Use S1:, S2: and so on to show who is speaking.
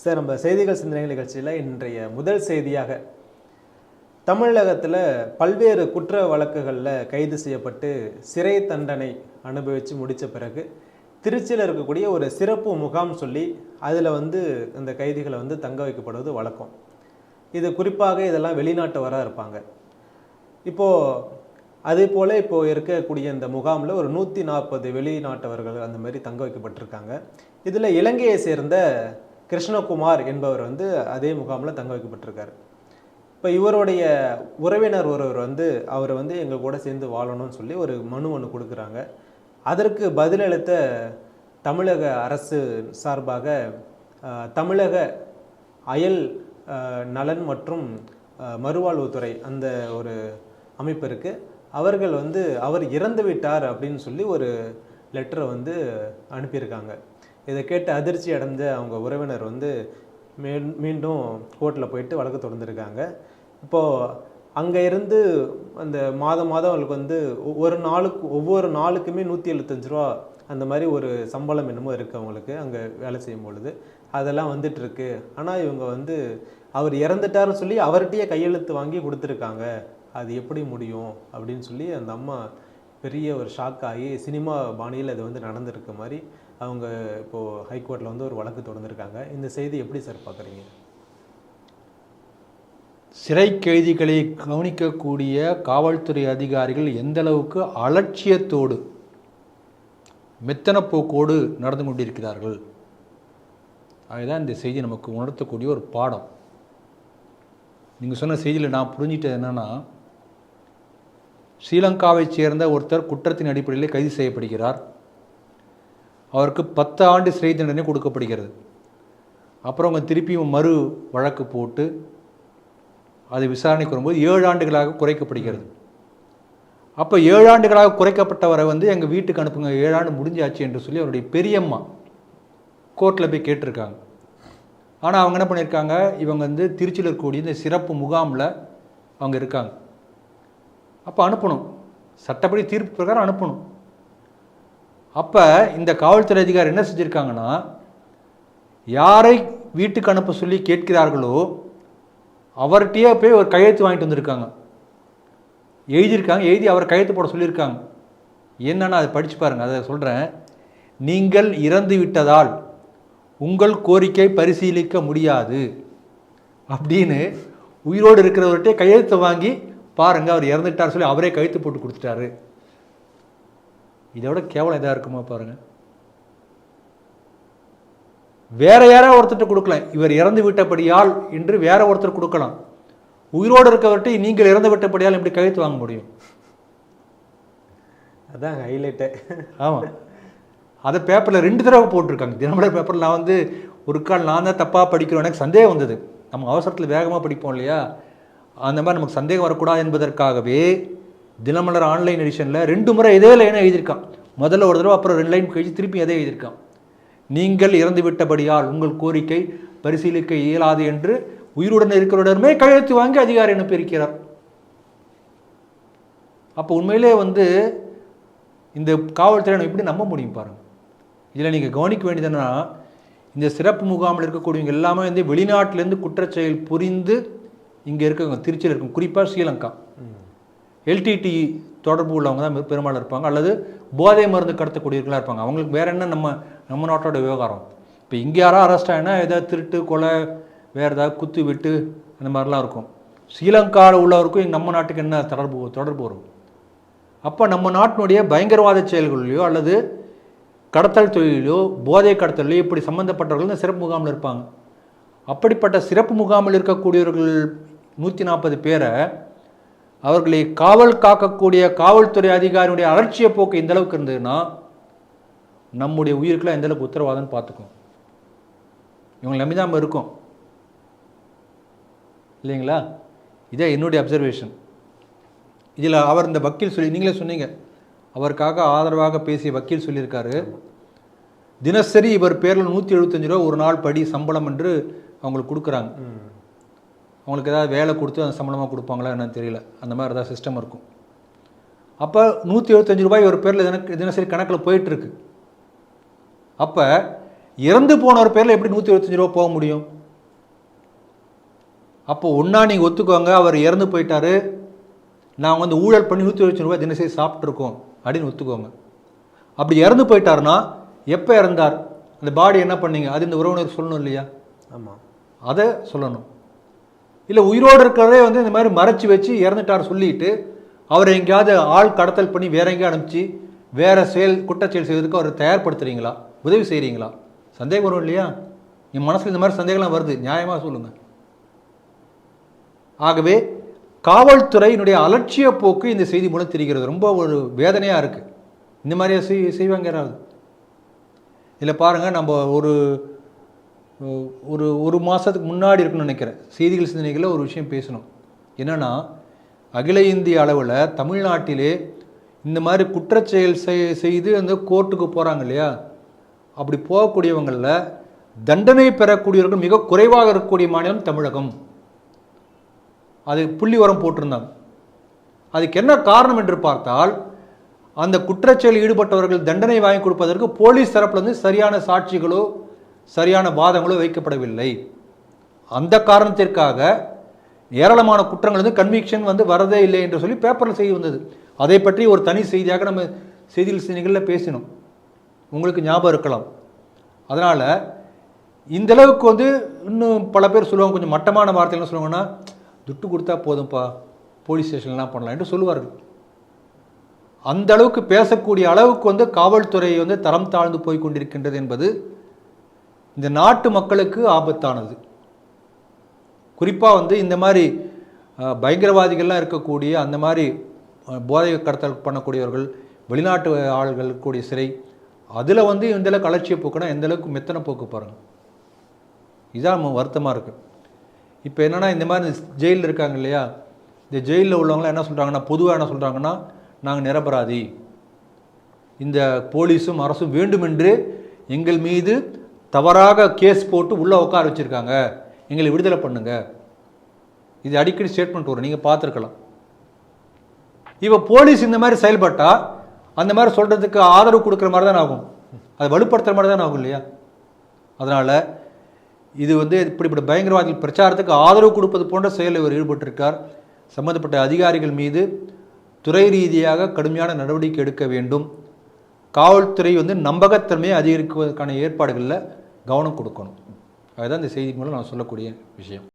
S1: Sir நம்ம செய்திகள் சிந்தனை நிகழ்ச்சியில் இன்றைய முதல் செய்தியாக தமிழகத்தில் பல்வேறு குற்ற வழக்குகளில் கைது செய்யப்பட்டு சிறை தண்டனை அனுபவித்து முடித்த பிறகு திருச்சியில் இருக்கக்கூடிய ஒரு சிறப்பு முகாம் சொல்லி அதில் வந்து இந்த கைதிகளை வந்து தங்க வைக்கப்படுவது வழக்கம். இது குறிப்பாக இதெல்லாம் வெளிநாட்டவராக இருப்பாங்க. இப்போது அதே போல் இப்போது இருக்கக்கூடிய இந்த முகாமில் ஒரு நூற்றி நாற்பது வெளிநாட்டவர்கள் அந்த மாதிரி தங்க வைக்கப்பட்டிருக்காங்க. இதில் இலங்கையை சேர்ந்த கிருஷ்ணகுமார் என்பவர் வந்து அதே முகாமில் தங்க வைக்கப்பட்டிருக்காரு. இப்போ இவருடைய உறவினர் ஒருவர் வந்து அவரை வந்து எங்கள் கூட சேர்ந்து வாழணும்னு சொல்லி ஒரு மனு ஒன்று கொடுக்குறாங்க. அதற்கு பதிலளித்த தமிழக அரசு சார்பாக தமிழக அயல் நலன் மற்றும் மறுவாழ்வுத்துறை அந்த ஒரு அமைப்பு இருக்குது அவர்கள் வந்து அவர் இறந்து விட்டார் அப்படின்னு சொல்லி ஒரு லெட்டரை வந்து அனுப்பியிருக்காங்க. இதை கேட்டு அதிர்ச்சி அடைந்த அவங்க உறவினர் வந்து மீண்டும் கோர்ட்டில் போயிட்டு வழக்கு தொடர்ந்துருக்காங்க இப்போது அங்கே இருந்து அந்த மாதம் மாதம் அவங்களுக்கு வந்து ஒரு நாளுக்கு ஒவ்வொரு நாளுக்குமே நூற்றி எழுபத்தஞ்சு ரூபா அந்த மாதிரி ஒரு சம்பளம் என்னமோ இருக்குது அவங்களுக்கு அங்கே வேலை செய்யும் பொழுது. அதெல்லாம் வந்துட்டுருக்கு. ஆனால் இவங்க வந்து அவர் இறந்துட்டாருன்னு சொல்லி அவர்கிட்டயே கையெழுத்து வாங்கி கொடுத்துருக்காங்க. அது எப்படி முடியும் அப்படின்னு சொல்லி அந்த அம்மா பெரிய ஒரு ஷாக் ஆகி சினிமா பாணியில் இது வந்து நடந்திருக்க மாதிரி அவங்க இப்போது ஹைகோர்ட்டில் வந்து ஒரு வழக்கு தொடர்ந்துருக்காங்க. இந்த செய்தி எப்படி சார் பார்க்குறீங்க?
S2: சிறை கைதிகளை கவனிக்கக்கூடிய காவல்துறை அதிகாரிகள் எந்த அளவுக்கு அலட்சியத்தோடு மெத்தன போக்கோடு நடந்து கொண்டிருக்கிறார்கள்? அதுதான் இந்த செய்தி நமக்கு உணர்த்தக்கூடிய ஒரு பாடம். நீங்கள் சொன்ன செய்தியில் நான் புரிஞ்சிட்டது என்னென்னா ஸ்ரீலங்காவைச் சேர்ந்த ஒருத்தர் குற்றத்தின் அடிப்படையில் கைது செய்யப்படுகிறார். அவருக்கு பத்து ஆண்டு சிறை தண்டனை கொடுக்கப்படுகிறது. அப்புறம் அவங்க திருப்பியும் மறு வழக்கு போட்டு அது விசாரணைக்கு வரும்போது ஏழு ஆண்டுகளாக குறைக்கப்படுகிறது. அப்போ ஏழு ஆண்டுகளாக குறைக்கப்பட்டவரை வந்து எங்கள் வீட்டுக்கு அனுப்புங்க ஏழு ஆண்டு முடிஞ்சாச்சு என்று சொல்லி அவருடைய பெரியம்மா கோர்ட்டில் போய் கேட்டிருக்காங்க. ஆனால் அவங்க என்ன பண்ணியிருக்காங்க? இவங்க வந்து திருச்சியில் இருக்கக்கூடிய இந்த சிறப்பு முகாமில் அவங்க இருக்காங்க. அப்போ அனுப்பணும். சட்டப்படி தீர்ப்பு பிரகாரம் அனுப்பணும். அப்போ இந்த காவல்துறை அதிகாரி என்ன செஞ்சுருக்காங்கன்னா யாரை வீட்டுக்கு அனுப்ப சொல்லி கேட்கிறார்களோ அவர்கிட்டயே போய் ஒரு கையெழுத்து வாங்கிட்டு வந்திருக்காங்க. எழுதியிருக்காங்க எழுதி அவர் கையெழுத்து போட சொல்லியிருக்காங்க. என்னன்னா அதை படித்து பாருங்கள் அதை சொல்கிறேன் நீங்கள் இறந்து விட்டதால் உங்கள் கோரிக்கை பரிசீலிக்க முடியாது அப்படின்னு உயிரோடு இருக்கிறவர்கிட்ட கையெழுத்து வாங்கி பாருங்கள் அவர் இறந்துட்டார் சொல்லி அவரே கையெழுத்து போட்டு கொடுத்துட்டாரு. இதை விட கேவலம் இதாக இருக்குமா பாருங்க. வேற யாரோ ஒருத்தர்கிட்ட கொடுக்கலாம். இவர் இறந்து விட்டபடியால் என்று வேற ஒருத்தர் கொடுக்கலாம். உயிரோடு இருக்கவர்கிட்ட நீங்கள் இறந்து விட்டபடியால் எப்படி கையெழுத்து வாங்க முடியும்.
S1: அதான் ஹைலைட்டே
S2: ஆமாம் அதை பேப்பரில் ரெண்டு தடவை போட்டிருக்காங்க. தினமலர் பேப்பரில் நான் வந்து ஒரு கால் நான் தான் தப்பாக படிக்கிறோம். எனக்கு சந்தேகம் வந்தது. நம்ம அவசரத்தில் வேகமாக படிப்போம் இல்லையா? அந்த மாதிரி நமக்கு சந்தேகம் வரக்கூடாது என்பதற்காகவே தினமலர் ஆன்லைன் எடிஷனில் ரெண்டு முறை இதே லைனை எழுதியிருக்கான். முதல்ல ஒரு தடவை அப்புறம் ரெண்டு லைன் கழிச்சு திருப்பி அதே எழுதியிருக்கான். நீங்கள் இறந்து விட்டபடியால் உங்கள் கோரிக்கை பரிசீலிக்க இயலாது என்று உயிருடன் இருக்கிறவுடனே கையெழுத்து வாங்கி அதிகாரி அனுப்பியிருக்கிறார். அப்போ உண்மையிலே வந்து இந்த காவல்துறை நம்ம எப்படி நம்ப முடியும் பாருங்கள் இதில் நீங்கள் கவனிக்க வேண்டியதுன்னா இந்த சிறப்பு முகாமில் இருக்கக்கூடியவங்க எல்லாமே வந்து வெளிநாட்டிலேருந்து குற்றச்செயல் புரிந்து இங்கே இருக்கவங்க திருச்சியில் இருக்கும் குறிப்பாக ஸ்ரீலங்கா. எல்டிடி தொடர்பு உள்ளவங்க தான் பெரும்பாலும் இருப்பாங்க. அல்லது போதை மருந்து கடத்தக்கூடியவர்களாக இருப்பாங்க. அவங்களுக்கு வேற என்ன நம்ம நம்ம நாட்டோட விவகாரம்? இப்போ இங்கே யாராவது அரெஸ்ட் ஆகினா ஏதாவது திருட்டு கொலை வேறு ஏதாவது குத்து விட்டு அந்த மாதிரிலாம் இருக்கும். ஸ்ரீலங்காவில் உள்ளவருக்கும் இங்க நம்ம நாட்டுக்கு என்ன தொடர்பு தொடர்பு வரும்? அப்போ நம்ம நாட்டினுடைய பயங்கரவாத செயல்களிலையோ அல்லது கடத்தல் தொழிலையோ போதை கடத்தலையோ இப்படி சம்மந்தப்பட்டவர்கள் இந்த சிறப்பு முகாமில் இருப்பாங்க. அப்படிப்பட்ட சிறப்பு முகாமில் இருக்கக்கூடியவர்கள் நூற்றி நாற்பது பேரை அவர்களை காவல் காக்கக்கூடிய காவல்துறை அதிகாரியுடைய அலட்சிய போக்கு இந்த அளவுக்கு இருந்ததுன்னா நம்முடைய உயிருக்கெல்லாம் எந்த அளவுக்கு உத்தரவாதம்னு பார்த்துக்கும் இவங்களை நம்பி தான் நம்ம இருக்கோம். இல்லைங்களா? இதே என்னுடைய அப்சர்வேஷன் இதில் அவர் இந்த வக்கீல் சொல்லி நீங்களே சொன்னீங்க. அவருக்காக ஆதரவாக பேசிய வக்கீல் சொல்லியிருக்காரு. தினசரி இவர் பேரில் நூற்றி எழுபத்தஞ்சு ரூபா ஒரு நாள் படி சம்பளம் என்று அவங்களுக்கு கொடுக்குறாங்க. அவங்களுக்கு ஏதாவது வேலை கொடுத்து அந்த சம்பளமாக கொடுப்பாங்களா என்னன்னு தெரியல. அந்த மாதிரி ஏதாவது சிஸ்டம் இருக்கும். அப்போ நூற்றி எழுபத்தஞ்சு ரூபாய் ஒரு பேரில் தினக்கு தினசரி கணக்கில் போயிட்டுருக்கு. அப்போ இறந்து போனவர் பேரில் எப்படி நூற்றி இருபத்தஞ்சு ரூபா போக முடியும்? அப்போ ஒன்றா நீங்கள் ஒத்துக்கோங்க அவர் இறந்து போயிட்டாரு. நான் வந்து ஊழல் பண்ணி நூற்றி இருபத்தஞ்சு ரூபாய் தினசரி சாப்பிட்ருக்கோம் அப்படின்னு ஒத்துக்கோங்க. அப்படி இறந்து போயிட்டாருன்னா எப்போ இறந்தார்? அந்த பாடி என்ன பண்ணீங்க? அது இந்த உறவினர் சொல்லணும் இல்லையா?
S1: ஆமாம்
S2: அதை சொல்லணும். இல்லை உயிரோடு இருக்கிறதே வந்து இந்த மாதிரி மறைச்சி வச்சு இறந்துட்டார் சொல்லிட்டு அவரை எங்கேயாவது ஆள் கடத்தல் பண்ணி வேற எங்கேயும் அனுப்பிச்சு வேற செயல் குற்றச்செயல் செய்வதற்கு அவரை தயார்படுத்துறீங்களா? உதவி செய்கிறீங்களா சந்தேகம் வரும் இல்லையா? என் மனசில் இந்த மாதிரி சந்தேகம்லாம் வருது. நியாயமாக சொல்லுங்கள் ஆகவே காவல்துறையினுடைய அலட்சிய போக்கு இந்த செய்தி மூலம் தெரிகிறது. ரொம்ப ஒரு வேதனையாக இருக்குது இந்த மாதிரியா செய் செய்வாங்க யாராவது? இதில் பாருங்கள் நம்ம ஒரு ஒரு ஒரு மாதத்துக்கு முன்னாடி இருக்குன்னு நினைக்கிறேன். செய்திகள் சிந்தனைகளில் ஒரு விஷயம் பேசணும். என்னென்னா அகில இந்திய அளவில் தமிழ்நாட்டிலே இந்த மாதிரி குற்றச்செயல் செய்- செய்து அந்த கோர்ட்டுக்கு போகிறாங்க இல்லையா? அப்படி போகக்கூடியவங்களில் தண்டனை பெறக்கூடியவர்கள் மிக குறைவாக இருக்கக்கூடிய மாநிலம் தமிழகம். அது புள்ளி உரம் போட்டிருந்தாங்க. அதுக்கு என்ன காரணம் என்று பார்த்தால் அந்த குற்றச்செயலில் ஈடுபட்டவர்கள் தண்டனை வாங்கி கொடுப்பதற்கு போலீஸ் தரப்புலேருந்து சரியான சாட்சிகளோ சரியான வாதங்களோ வைக்கப்படவில்லை. அந்த காரணத்திற்காக ஏராளமான குற்றங்கள் வந்து கன்விக்ஷன் வந்து வரதே இல்லை என்று சொல்லி பேப்பரில் செய்தி வந்தது. அதை பற்றி ஒரு தனி செய்தியாக நம்ம செய்தியில் செய்திகளில் பேசினோம். உங்களுக்கு ஞாபகம் இருக்கலாம். அதனால் இந்த அளவுக்கு வந்து இன்னும் பல பேர் சொல்லுவாங்க கொஞ்சம் மட்டமான வார்த்தைகள் சொல்லுவாங்கன்னா துட்டு கொடுத்தா போதும்ப்பா போலீஸ் ஸ்டேஷன்லாம் பண்ணலாம் என்று சொல்லுவார்கள். அந்த அளவுக்கு பேசக்கூடிய அளவுக்கு வந்து காவல்துறை வந்து தரம் தாழ்ந்து போய் கொண்டிருக்கின்றது என்பது இந்த நாட்டு மக்களுக்கு ஆபத்தானது. குறிப்பாக வந்து இந்த மாதிரி பயங்கரவாதிகள்லாம் இருக்கக்கூடிய அந்த மாதிரி போதை கடத்தல் பண்ணக்கூடியவர்கள் வெளிநாட்டு ஆள்கள் கூடிய சிறை அதில் வந்து இந்த கலர்ச்சியை அலட்சிய போக்குனா எந்த அளவுக்கு மெத்தனை போக்கு பாருங்கள் இதான் நம்ம வருத்தமாக இருக்குது இப்போ என்னென்னா இந்த மாதிரி ஜெயிலில் இருக்காங்க இல்லையா? இந்த ஜெயிலில் உள்ளவங்களாம் என்ன சொல்கிறாங்கன்னா பொதுவாக என்ன சொல்கிறாங்கன்னா நாங்கள் நிரபராதி. இந்த போலீஸும் அரசும் வேண்டுமென்று எங்கள் மீது தவறாக கேஸ் போட்டு உள்ளே உட்கார வச்சுருக்காங்க. எங்களை விடுதலை பண்ணுங்க. இது அடிக்கடி ஸ்டேட்மெண்ட் வரும். நீங்கள் பார்த்துருக்கலாம். இப்போ போலீஸ் இந்த மாதிரி செயல்பட்டால் அந்த மாதிரி சொல்கிறதுக்கு ஆதரவு கொடுக்குற மாதிரி தான் ஆகும். அதை வலுப்படுத்துகிற மாதிரி தான் ஆகும் இல்லையா? அதனால் இது வந்து இப்படிப்பட்ட பயங்கரவாதிகள் பிரச்சாரத்துக்கு ஆதரவு கொடுப்பது போன்ற செயலில் இவர் ஈடுபட்டிருக்கார். சம்பந்தப்பட்ட அதிகாரிகள் மீது துறை ரீதியாக கடுமையான நடவடிக்கை எடுக்க வேண்டும். காவல்துறை வந்து நம்பகத்தன்மையை அதிகரிப்பதற்கான ஏற்பாடுகளில் கவனம் கொடுக்கணும். அதுதான் இந்த செய்தி மூலம் நான் சொல்லக்கூடிய விஷயம்.